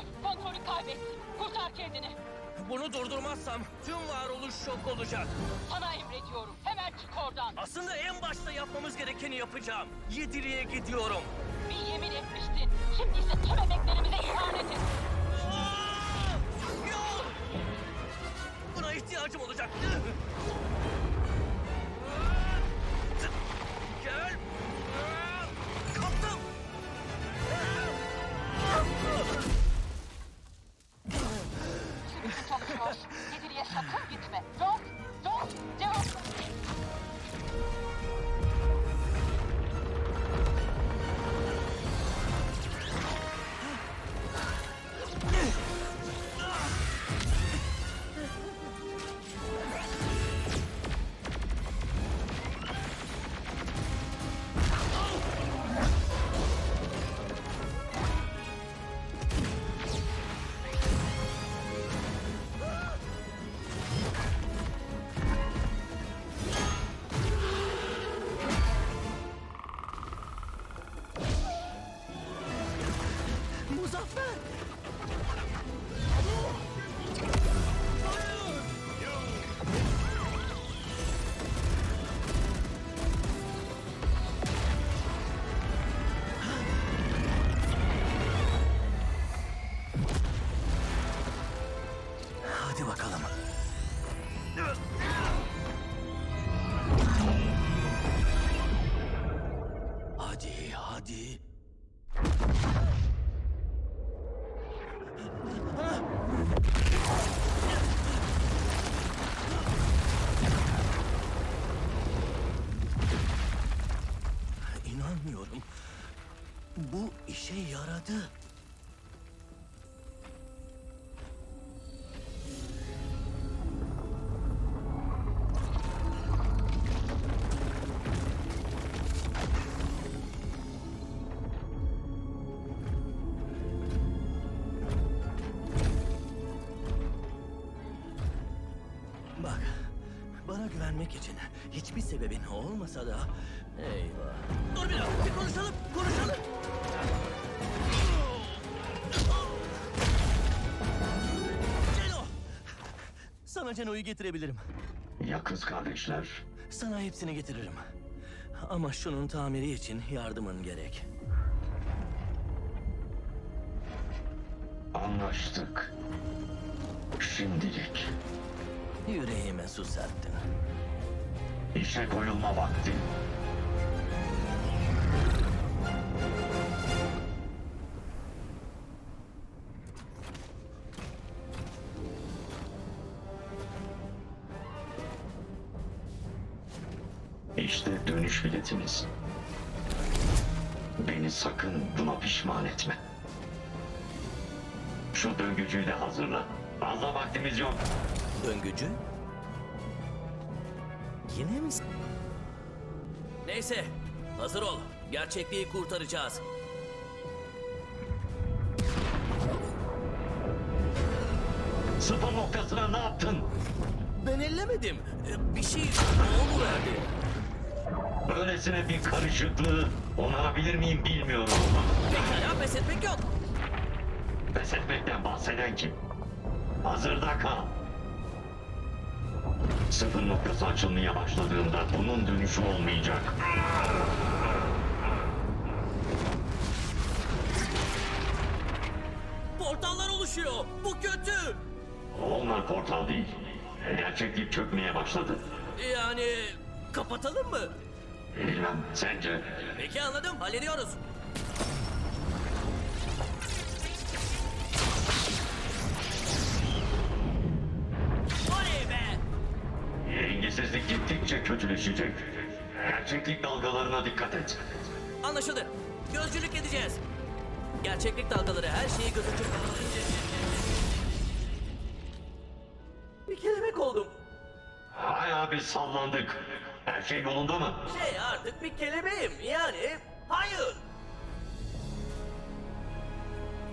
geliyor. Kontrolü kaybettin. Kurtar kendini. Bunu durdurmazsam tüm varoluş şok olacak. Sana emrediyorum. Hemen çık oradan. Aslında en başta yapmamız gerekeni yapacağım. Yediriye gidiyorum. Bir yemin etmiştin. Şimdi ise tüm emeklerimize ihanet et. Aa! Yok! Buna ihtiyacım olacak. Gitme. Yok. Muzaffer. Hadi bakalım. Yaradı. Bak, bana güvenmek için hiçbir sebebin olmasa da... Eyvah. Sana Ceno'yu getirebilirim. Ya kız kardeşler? Sana hepsini getiririm. Ama şunun tamiri için yardımın gerek. Anlaştık. Şimdilik Yüreğime su serptin. işe koyulma vakti. İşte dönüş biletiniz. Beni sakın buna pişman etme. Şu döngücüyü de hazırla. Fazla vaktimiz yok. Döngücü? Yine mi? Neyse, hazır ol. Gerçekliği kurtaracağız. Sıfır noktasına ne yaptın? Ben ellemedim. Bir şey oldu verdi. Böylesine bir karışıklığı onarabilir miyim bilmiyorum. Pekala pes etmek yok. Pes etmekten bahseden kim? Hazırda kal. Sıfır noktası açılmaya başladığında bunun dönüşü olmayacak. Portallar oluşuyor. Bu kötü. Onlar portal değil. Gerçeklik çökmeye başladı. Yani kapatalım mı? Bilmem sence Peki anladım. Hallediyoruz. Oley be! dengesizlik gittikçe kötüleşecek. Gerçeklik dalgalarına dikkat et. Anlaşıldı. Gözcülük edeceğiz. Gerçeklik dalgaları her şeyi gözükür. Bir kelebek oldum. Bayağı bir sallandık. Her şey yolunda mı? Şey artık bir kelebeğim. Yani hayır.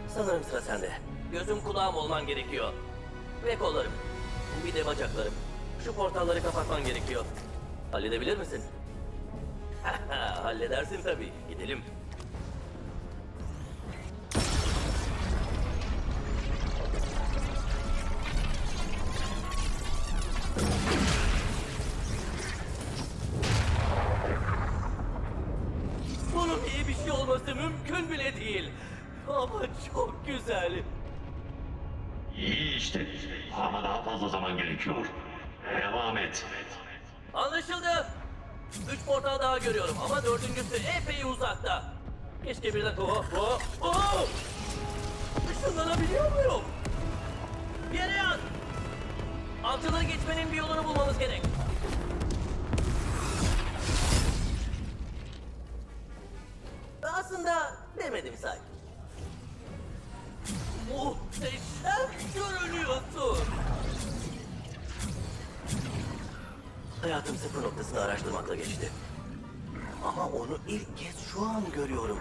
Sanırım sıra sende. Gözüm kulağım olman gerekiyor. Ve kollarım. Bir de bacaklarım. Şu portalları kapatman gerekiyor. Halledebilir misin? Halledersin tabii. Gidelim. Mümkün bile değil. Ama çok güzel. İyi işte. Ama daha fazla zaman gerekiyor. Devam et. Anlaşıldı. Üç portal daha görüyorum ama dördüncüsü epey uzakta. Keşke birden... Oh, oh, oh! Hayatım sıfır noktasını araştırmakla geçti. Ama onu ilk kez şu an görüyorum.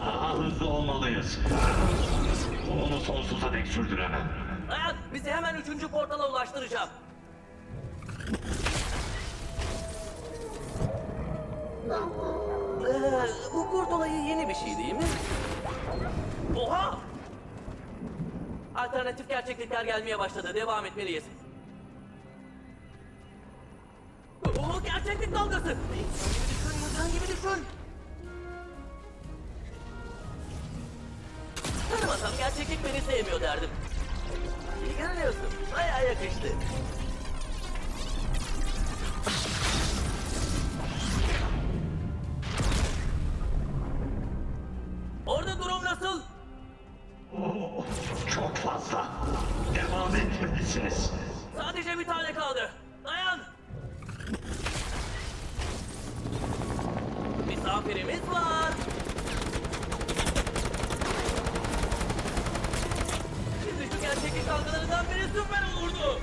Daha hızlı olmalıyız. Onu sonsuza dek sürdüremem. Hayat bizi hemen üçüncü portala ulaştıracağım. Ee, bu kurt olayı yeni bir şey değil mi? Oha! Alternatif gerçeklikler gelmeye başladı. Devam etmeliyiz. O gerçeklik dalgası. İnsan gibi düşün, gibi düşün. Tanımasam gerçeklik beni sevmiyor derdim. İyi görünüyorsun. Bayağı yakıştı. Misafirimiz var. Şimdi şu gerçeklik dalgalarından biri süper olurdu.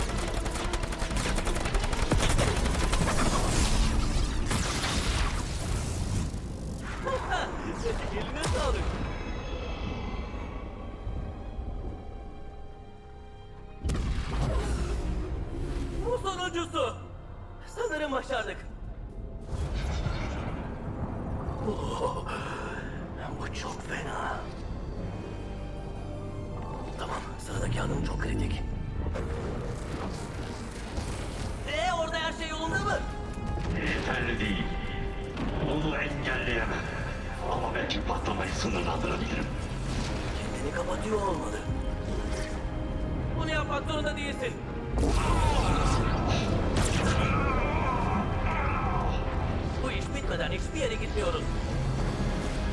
Eline sağlık. Tamam, sıradaki adım çok kritik. Ee, orada her şey yolunda mı? Yeterli değil. Onu engelleyemem. Ama belki patlamayı sınırlandırabilirim. Kendini kapatıyor olmalı. Bunu yapmak zorunda değilsin.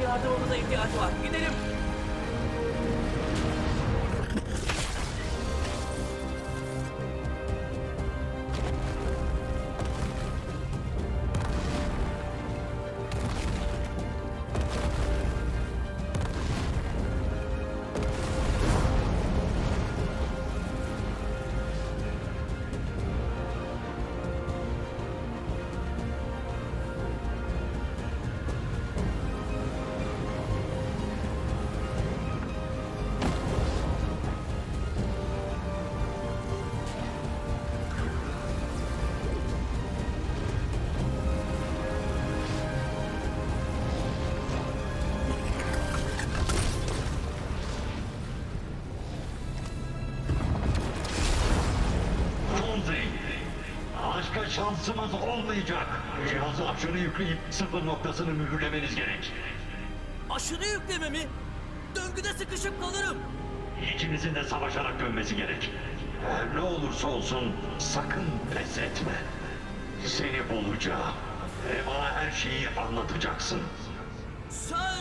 Yardımımıza ihtiyaç var. Gidelim. Şansımız olmayacak. Cihazı aşırı yükleyip sıfır noktasını mühürlemeniz gerek. Aşırı yükleme mi? Döngüde sıkışıp kalırım. İkinizin de savaşarak dönmesi gerek. Her ne olursa olsun sakın pes etme. Seni bulacağım. Ve bana her şeyi anlatacaksın. Söz